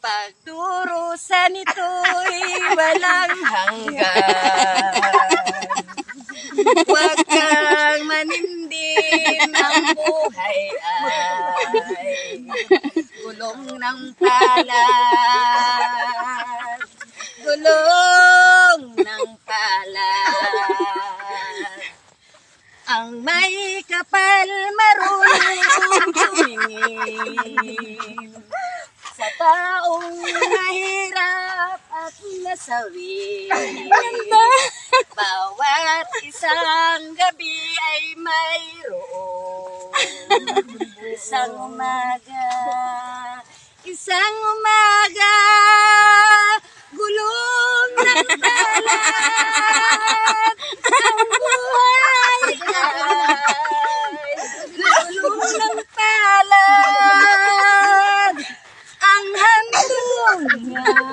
Pagdurusa nito'y walang hanggan. Huwag kang manindim ang buhay ay gulong ng palad. Gulong ng palad. Ang may kapal marunong tumingin sa taong mahirap at nasawi. Bawat isang gabi ay mayroon. Isang umaga, isang umaga, gulong ng palad. Ang buhay ay gulong ng palad.